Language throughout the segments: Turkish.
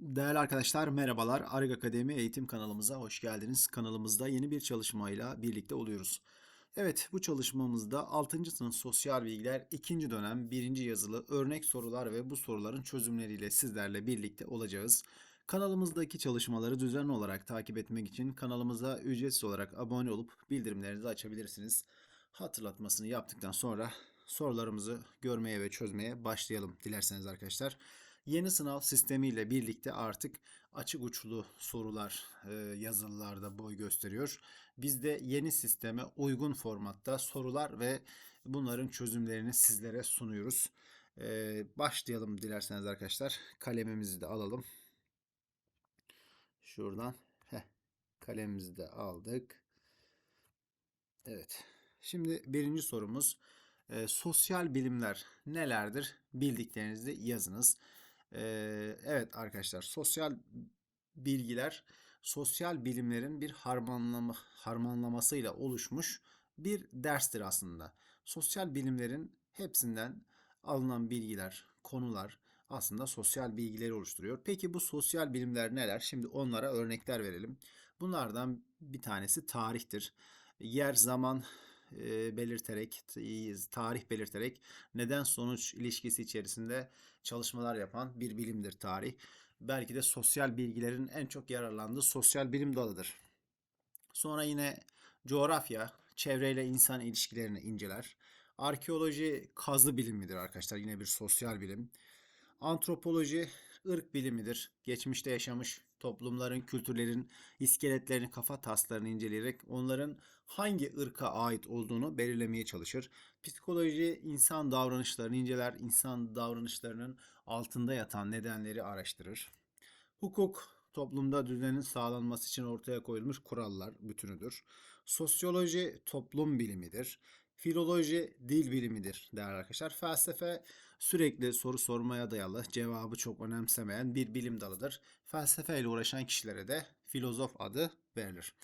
Değerli arkadaşlar merhabalar. Arg Akademi eğitim kanalımıza hoş geldiniz. Kanalımızda yeni bir çalışmayla birlikte oluyoruz. Evet bu çalışmamızda 6. sınıf sosyal bilgiler 2. dönem 1. yazılı örnek sorular ve bu soruların çözümleriyle sizlerle birlikte olacağız. Kanalımızdaki çalışmaları düzenli olarak takip etmek için kanalımıza ücretsiz olarak abone olup bildirimlerinizi açabilirsiniz. Hatırlatmasını yaptıktan sonra sorularımızı görmeye ve çözmeye başlayalım dilerseniz arkadaşlar. Yeni sınav sistemiyle birlikte artık açık uçlu sorular e, yazılılarda boy gösteriyor. Biz de yeni sisteme uygun formatta sorular ve bunların çözümlerini sizlere sunuyoruz. E, başlayalım dilerseniz arkadaşlar. Kalemimizi de alalım. Şuradan heh, kalemimizi de aldık. Evet. Şimdi birinci sorumuz e, sosyal bilimler nelerdir? Bildiklerinizi yazınız. Evet arkadaşlar sosyal bilgiler sosyal bilimlerin bir harmanlama, harmanlamasıyla oluşmuş bir derstir aslında. Sosyal bilimlerin hepsinden alınan bilgiler, konular aslında sosyal bilgileri oluşturuyor. Peki bu sosyal bilimler neler? Şimdi onlara örnekler verelim. Bunlardan bir tanesi tarihtir. Yer, zaman belirterek, tarih belirterek neden sonuç ilişkisi içerisinde çalışmalar yapan bir bilimdir tarih. Belki de sosyal bilgilerin en çok yararlandığı sosyal bilim dalıdır. Sonra yine coğrafya, çevreyle insan ilişkilerini inceler. Arkeoloji kazı bilimidir arkadaşlar. Yine bir sosyal bilim. Antropoloji ırk bilimidir. Geçmişte yaşamış toplumların, kültürlerin iskeletlerini, kafa taslarını inceleyerek onların hangi ırka ait olduğunu belirlemeye çalışır. Psikoloji insan davranışlarını inceler, insan davranışlarının altında yatan nedenleri araştırır. Hukuk toplumda düzenin sağlanması için ortaya koyulmuş kurallar bütünüdür. Sosyoloji toplum bilimidir. Filoloji dil bilimidir değerli arkadaşlar. Felsefe sürekli soru sormaya dayalı, cevabı çok önemsemeyen bir bilim dalıdır. Felsefe ile uğraşan kişilere de filozof adı verilir.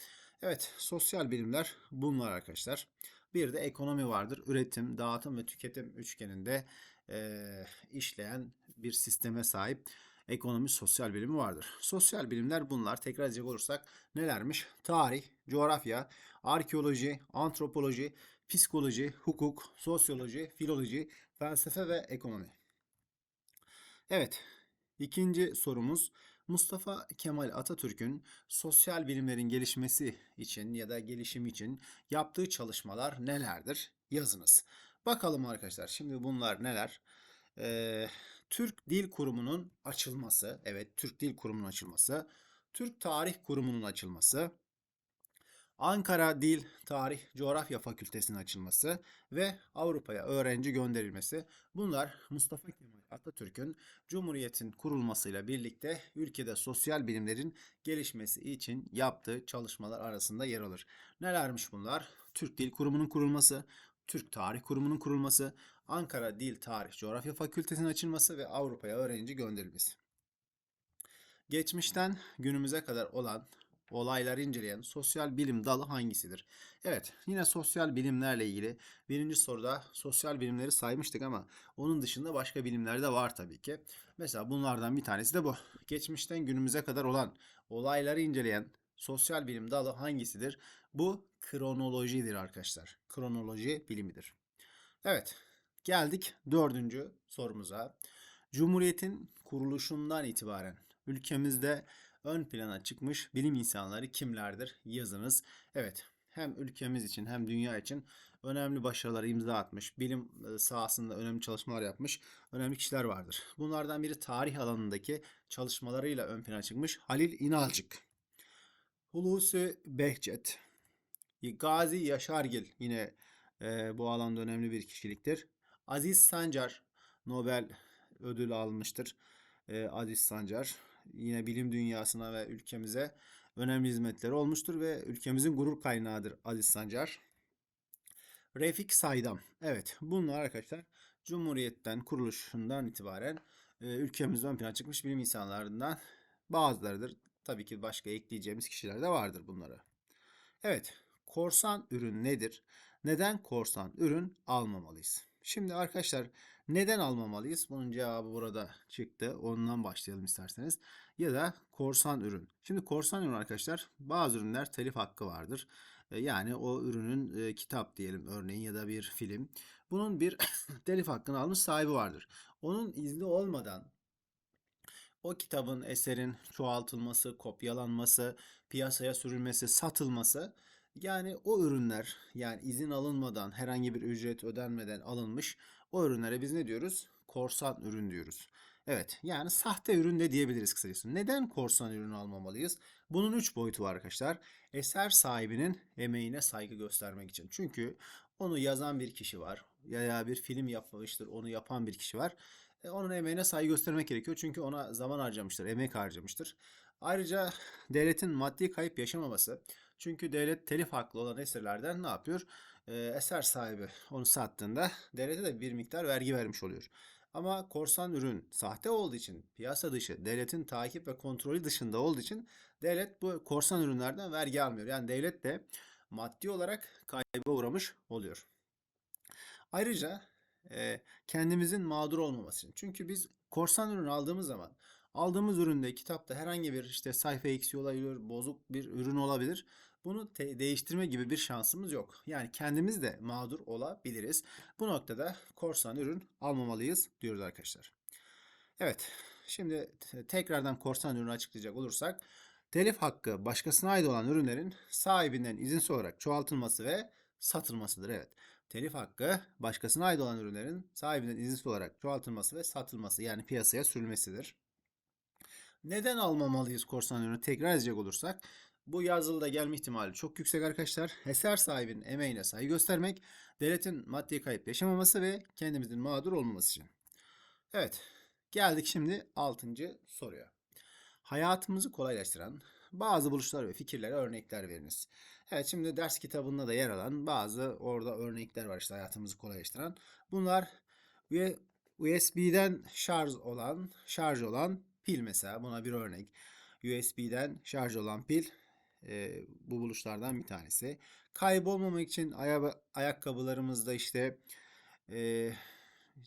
Evet, sosyal bilimler bunlar arkadaşlar. Bir de ekonomi vardır. Üretim, dağıtım ve tüketim üçgeninde e, işleyen bir sisteme sahip ekonomi sosyal bilimi vardır. Sosyal bilimler bunlar. Tekrar edecek olursak nelermiş? Tarih, coğrafya, arkeoloji, antropoloji, psikoloji, hukuk, sosyoloji, filoloji, felsefe ve ekonomi. Evet, ikinci sorumuz Mustafa Kemal Atatürk'ün sosyal bilimlerin gelişmesi için ya da gelişimi için yaptığı çalışmalar nelerdir? Yazınız. Bakalım arkadaşlar şimdi bunlar neler? Ee, Türk Dil Kurumu'nun açılması, evet Türk Dil Kurumu'nun açılması, Türk Tarih Kurumu'nun açılması, Ankara Dil, Tarih, Coğrafya Fakültesi'nin açılması ve Avrupa'ya öğrenci gönderilmesi. Bunlar Mustafa Kemal Atatürk'ün Cumhuriyet'in kurulmasıyla birlikte ülkede sosyal bilimlerin gelişmesi için yaptığı çalışmalar arasında yer alır. Nelermiş bunlar? Türk Dil Kurumu'nun kurulması, Türk Tarih Kurumu'nun kurulması, Ankara Dil, Tarih, Coğrafya Fakültesi'nin açılması ve Avrupa'ya öğrenci gönderilmesi. Geçmişten günümüze kadar olan olayları inceleyen sosyal bilim dalı hangisidir? Evet, yine sosyal bilimlerle ilgili birinci soruda sosyal bilimleri saymıştık ama onun dışında başka bilimler de var tabii ki. Mesela bunlardan bir tanesi de bu. Geçmişten günümüze kadar olan olayları inceleyen sosyal bilim dalı hangisidir? Bu kronolojidir arkadaşlar. Kronoloji bilimidir. Evet, geldik dördüncü sorumuza. Cumhuriyetin kuruluşundan itibaren ülkemizde ön plana çıkmış bilim insanları kimlerdir? Yazınız. Evet, hem ülkemiz için hem dünya için önemli başarılar imza atmış, bilim e, sahasında önemli çalışmalar yapmış önemli kişiler vardır. Bunlardan biri tarih alanındaki çalışmalarıyla ön plana çıkmış Halil İnalcık. Hulusi Behçet, Gazi Yaşargil yine e, bu alanda önemli bir kişiliktir. Aziz Sancar Nobel ödülü almıştır. E, Aziz Sancar yine bilim dünyasına ve ülkemize önemli hizmetleri olmuştur ve ülkemizin gurur kaynağıdır Aziz Sancar. Refik Saydam. Evet bunlar arkadaşlar Cumhuriyet'ten kuruluşundan itibaren e, ülkemizde ön plana çıkmış bilim insanlarından bazılarıdır. Tabii ki başka ekleyeceğimiz kişiler de vardır bunlara. Evet korsan ürün nedir? Neden korsan ürün almamalıyız? Şimdi arkadaşlar Neden almamalıyız? Bunun cevabı burada çıktı. Ondan başlayalım isterseniz. Ya da korsan ürün. Şimdi korsan ürün arkadaşlar bazı ürünler telif hakkı vardır. E, Yani o ürünün e, kitap diyelim örneğin ya da bir film. Bunun bir telif hakkını almış sahibi vardır. Onun izni olmadan o kitabın, eserin çoğaltılması, kopyalanması, piyasaya sürülmesi, satılması yani o ürünler yani izin alınmadan, herhangi bir ücret ödenmeden alınmış o ürünlere biz ne diyoruz? Korsan ürün diyoruz. Evet, yani sahte ürün de diyebiliriz kısacası. Neden korsan ürün almamalıyız? Bunun üç boyutu var arkadaşlar. Eser sahibinin emeğine saygı göstermek için. Çünkü onu yazan bir kişi var ya bir film yapmıştır, onu yapan bir kişi var. E, onun emeğine saygı göstermek gerekiyor. Çünkü ona zaman harcamıştır, emek harcamıştır. Ayrıca devletin maddi kayıp yaşamaması. Çünkü devlet telif haklı olan eserlerden ne yapıyor? E, eser sahibi onu sattığında devlete de bir miktar vergi vermiş oluyor. Ama korsan ürün sahte olduğu için, piyasa dışı, devletin takip ve kontrolü dışında olduğu için devlet bu korsan ürünlerden vergi almıyor. Yani devlet de maddi olarak kayba uğramış oluyor. Ayrıca e, kendimizin mağdur olmaması için. Çünkü biz korsan ürün aldığımız zaman aldığımız üründe kitapta herhangi bir işte sayfa eksiği olabilir, bozuk bir ürün olabilir. Bunu değiştirme gibi bir şansımız yok. Yani kendimiz de mağdur olabiliriz. Bu noktada korsan ürün almamalıyız diyoruz arkadaşlar. Evet, şimdi te- tekrardan korsan ürünü açıklayacak olursak, telif hakkı başkasına ait olan ürünlerin sahibinden izinsiz olarak çoğaltılması ve satılmasıdır. Evet, telif hakkı başkasına ait olan ürünlerin sahibinden izinsiz olarak çoğaltılması ve satılması yani piyasaya sürülmesidir. Neden almamalıyız korsan ürünü tekrar edecek olursak, bu yazılıda gelme ihtimali çok yüksek arkadaşlar. Eser sahibinin emeğine saygı göstermek, devletin maddi kayıp yaşamaması ve kendimizin mağdur olmaması için. Evet, geldik şimdi 6. soruya. Hayatımızı kolaylaştıran bazı buluşlar ve fikirlere örnekler veriniz. Evet, şimdi ders kitabında da yer alan bazı orada örnekler var işte hayatımızı kolaylaştıran. Bunlar USB'den şarj olan, şarj olan pil mesela buna bir örnek. USB'den şarj olan pil e, bu buluşlardan bir tanesi. Kaybolmamak için aya- ayakkabılarımızda işte e,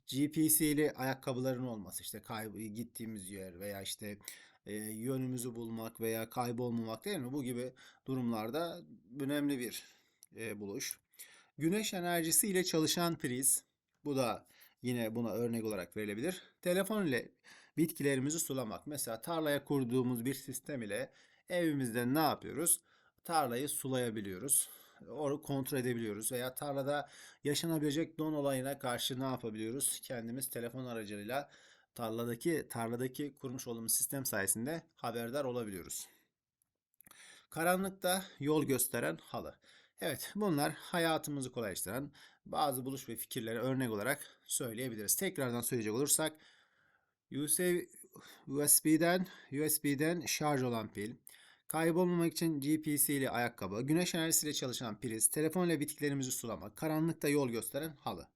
GPS'li ayakkabıların olması işte kayb gittiğimiz yer veya işte e, yönümüzü bulmak veya kaybolmamak değil mi? Bu gibi durumlarda önemli bir e, buluş. Güneş enerjisi ile çalışan priz. Bu da yine buna örnek olarak verilebilir. Telefon ile bitkilerimizi sulamak. Mesela tarlaya kurduğumuz bir sistem ile evimizde ne yapıyoruz? Tarlayı sulayabiliyoruz. Onu kontrol edebiliyoruz veya tarlada yaşanabilecek don olayına karşı ne yapabiliyoruz? Kendimiz telefon aracılığıyla tarladaki tarladaki kurmuş olduğumuz sistem sayesinde haberdar olabiliyoruz. Karanlıkta yol gösteren halı. Evet, bunlar hayatımızı kolaylaştıran bazı buluş ve fikirleri örnek olarak söyleyebiliriz. Tekrardan söyleyecek olursak USB'den USB'den şarj olan pil, kaybolmamak için GPS ile ayakkabı, güneş enerjisiyle çalışan priz, telefon ile bitkilerimizi sulamak, karanlıkta yol gösteren halı.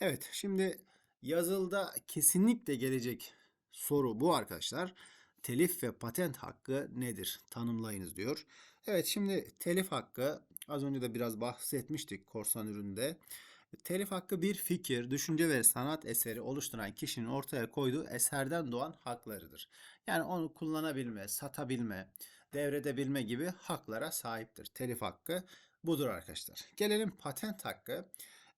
Evet, şimdi yazılda kesinlikle gelecek soru bu arkadaşlar. Telif ve patent hakkı nedir? Tanımlayınız diyor. Evet, şimdi telif hakkı az önce de biraz bahsetmiştik korsan üründe. Telif hakkı bir fikir, düşünce ve sanat eseri oluşturan kişinin ortaya koyduğu eserden doğan haklarıdır. Yani onu kullanabilme, satabilme, devredebilme gibi haklara sahiptir. Telif hakkı budur arkadaşlar. Gelelim patent hakkı.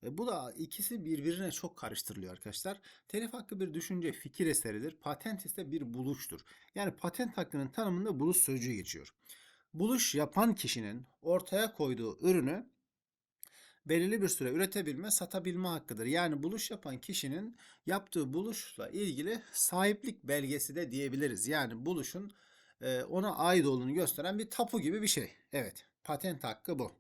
E, Bu da ikisi birbirine çok karıştırılıyor arkadaşlar. Telif hakkı bir düşünce, fikir eseridir. Patent ise bir buluştur. Yani patent hakkının tanımında buluş sözcüğü geçiyor. Buluş yapan kişinin ortaya koyduğu ürünü belirli bir süre üretebilme, satabilme hakkıdır. Yani buluş yapan kişinin yaptığı buluşla ilgili sahiplik belgesi de diyebiliriz. Yani buluşun ona ait olduğunu gösteren bir tapu gibi bir şey. Evet, patent hakkı bu.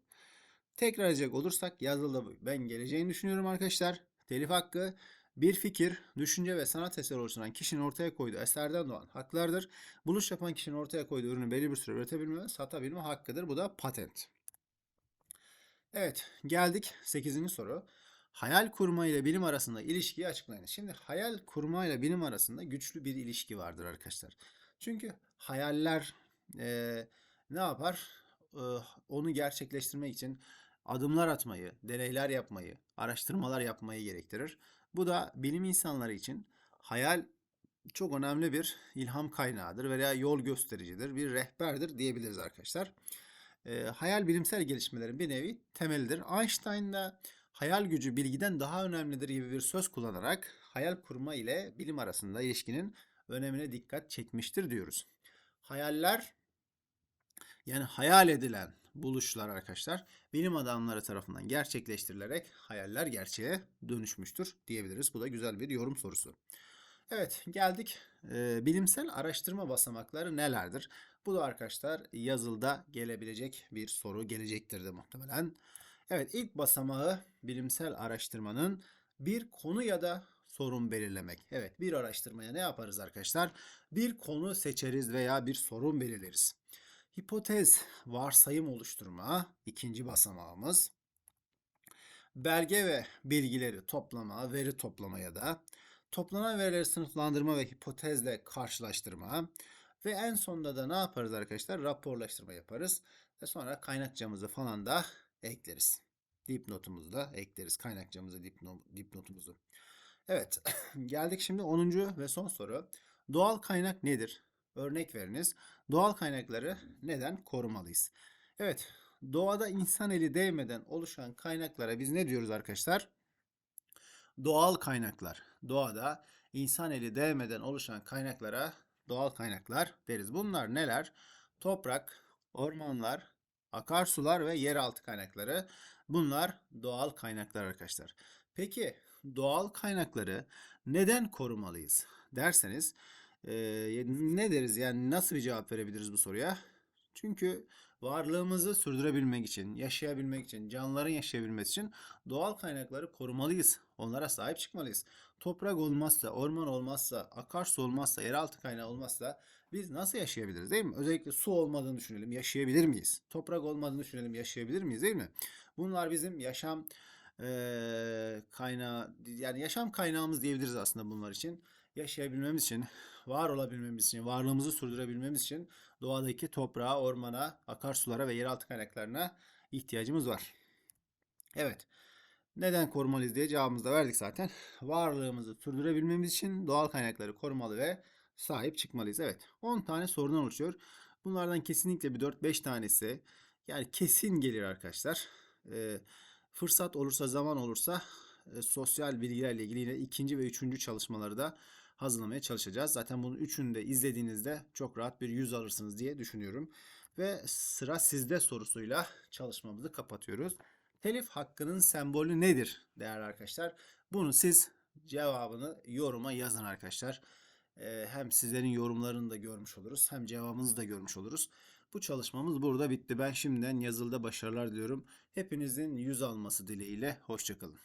Tekrar edecek olursak yazılıda ben geleceğini düşünüyorum arkadaşlar. Telif hakkı bir fikir, düşünce ve sanat eseri oluşturan kişinin ortaya koyduğu eserden doğan haklardır. Buluş yapan kişinin ortaya koyduğu ürünü belli bir süre üretebilme ve satabilme hakkıdır. Bu da patent. Evet, geldik 8. soru. Hayal kurma ile bilim arasında ilişkiyi açıklayınız. Şimdi hayal kurma ile bilim arasında güçlü bir ilişki vardır arkadaşlar. Çünkü hayaller eee, ne yapar? Eee, onu gerçekleştirmek için adımlar atmayı, deneyler yapmayı, araştırmalar yapmayı gerektirir. Bu da bilim insanları için hayal çok önemli bir ilham kaynağıdır veya yol göstericidir, bir rehberdir diyebiliriz arkadaşlar. E, hayal bilimsel gelişmelerin bir nevi temelidir. Einstein da hayal gücü bilgiden daha önemlidir gibi bir söz kullanarak hayal kurma ile bilim arasında ilişkinin önemine dikkat çekmiştir diyoruz. Hayaller yani hayal edilen buluşlar arkadaşlar bilim adamları tarafından gerçekleştirilerek hayaller gerçeğe dönüşmüştür diyebiliriz. Bu da güzel bir yorum sorusu. Evet geldik e, bilimsel araştırma basamakları nelerdir? Bu da arkadaşlar yazılda gelebilecek bir soru gelecektir de muhtemelen. Evet ilk basamağı bilimsel araştırmanın bir konu ya da sorun belirlemek. Evet bir araştırmaya ne yaparız arkadaşlar? Bir konu seçeriz veya bir sorun belirleriz. Hipotez, varsayım oluşturma ikinci basamağımız. Belge ve bilgileri toplama, veri toplama ya da toplanan verileri sınıflandırma ve hipotezle karşılaştırma ve en sonunda da ne yaparız arkadaşlar? Raporlaştırma yaparız ve sonra kaynakçamızı falan da ekleriz. Dipnotumuzu da ekleriz. Kaynakçamızı, dipnotumuzu. Evet, geldik şimdi 10. ve son soru. Doğal kaynak nedir? Örnek veriniz. Doğal kaynakları neden korumalıyız? Evet, doğada insan eli değmeden oluşan kaynaklara biz ne diyoruz arkadaşlar? Doğal kaynaklar. Doğada insan eli değmeden oluşan kaynaklara doğal kaynaklar deriz. Bunlar neler? Toprak, ormanlar, akarsular ve yeraltı kaynakları. Bunlar doğal kaynaklar arkadaşlar. Peki doğal kaynakları neden korumalıyız derseniz e, ne deriz yani nasıl bir cevap verebiliriz bu soruya? Çünkü varlığımızı sürdürebilmek için, yaşayabilmek için, canlıların yaşayabilmesi için doğal kaynakları korumalıyız. Onlara sahip çıkmalıyız. Toprak olmazsa, orman olmazsa, akarsu olmazsa, yeraltı kaynağı olmazsa biz nasıl yaşayabiliriz değil mi? Özellikle su olmadığını düşünelim, yaşayabilir miyiz? Toprak olmadığını düşünelim, yaşayabilir miyiz değil mi? Bunlar bizim yaşam e, kaynağı, yani yaşam kaynağımız diyebiliriz aslında bunlar için. Yaşayabilmemiz için, var olabilmemiz için, varlığımızı sürdürebilmemiz için doğadaki toprağa, ormana, akarsulara ve yeraltı kaynaklarına ihtiyacımız var. Evet. Neden korumalıyız diye cevabımızı da verdik zaten. Varlığımızı sürdürebilmemiz için doğal kaynakları korumalı ve sahip çıkmalıyız. Evet. 10 tane sorundan oluşuyor. Bunlardan kesinlikle bir 4-5 tanesi yani kesin gelir arkadaşlar. Ee, fırsat olursa, zaman olursa e, sosyal bilgilerle ilgili yine ikinci ve üçüncü çalışmaları da hazırlamaya çalışacağız. Zaten bunun üçünü de izlediğinizde çok rahat bir yüz alırsınız diye düşünüyorum. Ve sıra sizde sorusuyla çalışmamızı kapatıyoruz. Telif hakkının sembolü nedir değerli arkadaşlar? Bunu siz cevabını yoruma yazın arkadaşlar. Ee, hem sizlerin yorumlarını da görmüş oluruz hem cevabınızı da görmüş oluruz. Bu çalışmamız burada bitti. Ben şimdiden yazılıda başarılar diliyorum. Hepinizin yüz alması dileğiyle. Hoşçakalın.